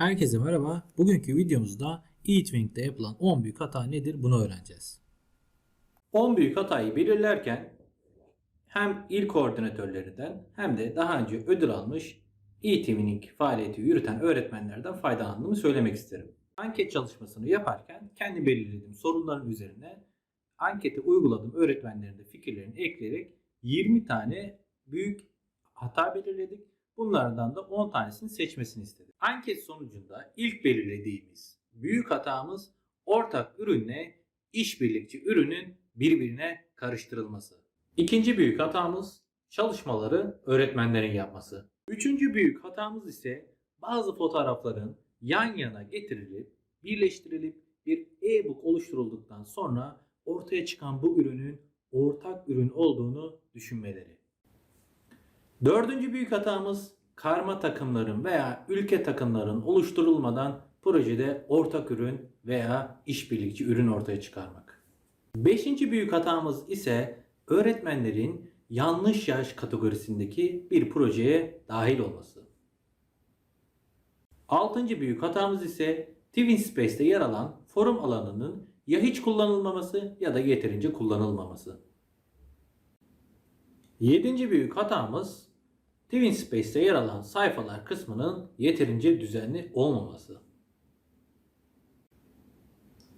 Herkese merhaba. Bugünkü videomuzda eTwink'te yapılan 10 büyük hata nedir bunu öğreneceğiz. 10 büyük hatayı belirlerken hem il koordinatörlerinden hem de daha önce ödül almış eTwinning faaliyeti yürüten öğretmenlerden faydalandığımı söylemek isterim. Anket çalışmasını yaparken kendi belirlediğim sorunların üzerine ankete uyguladığım öğretmenlerin de fikirlerini ekleyerek 20 tane büyük hata belirledik. Bunlardan da 10 tanesini seçmesini istedim. Anket sonucunda ilk belirlediğimiz büyük hatamız ortak ürünle işbirlikçi ürünün birbirine karıştırılması. İkinci büyük hatamız çalışmaları öğretmenlerin yapması. Üçüncü büyük hatamız ise bazı fotoğrafların yan yana getirilip birleştirilip bir e-book oluşturulduktan sonra ortaya çıkan bu ürünün ortak ürün olduğunu düşünmeleri. Dördüncü büyük hatamız karma takımların veya ülke takımların oluşturulmadan projede ortak ürün veya işbirlikçi ürün ortaya çıkarmak. Beşinci büyük hatamız ise öğretmenlerin yanlış yaş kategorisindeki bir projeye dahil olması. Altıncı büyük hatamız ise TwinSpace'te yer alan forum alanının ya hiç kullanılmaması ya da yeterince kullanılmaması. Yedinci büyük hatamız TwinSpace'te yer alan sayfalar kısmının yeterince düzenli olmaması.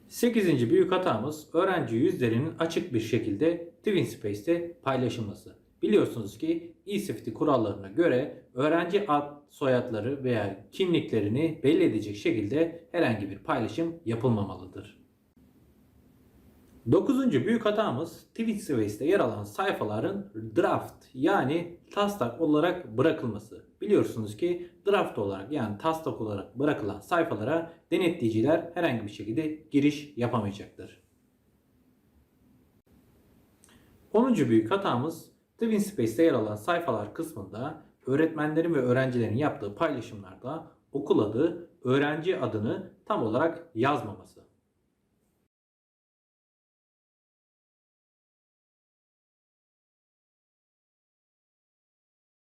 8. büyük hatamız öğrenci yüzlerinin açık bir şekilde TwinSpace'te paylaşılması. Biliyorsunuz ki e-safety kurallarına göre öğrenci ad soyadları veya kimliklerini belli edecek şekilde herhangi bir paylaşım yapılmamalıdır. 9. büyük hatamız TwinSpace'te yer alan sayfaların draft yani taslak olarak bırakılması. Biliyorsunuz ki draft olarak yani taslak olarak bırakılan sayfalara denetleyiciler herhangi bir şekilde giriş yapamayacaktır. 10. büyük hatamız TwinSpace'te yer alan sayfalar kısmında öğretmenlerin ve öğrencilerin yaptığı paylaşımlarda okul adı, öğrenci adını tam olarak yazmaması.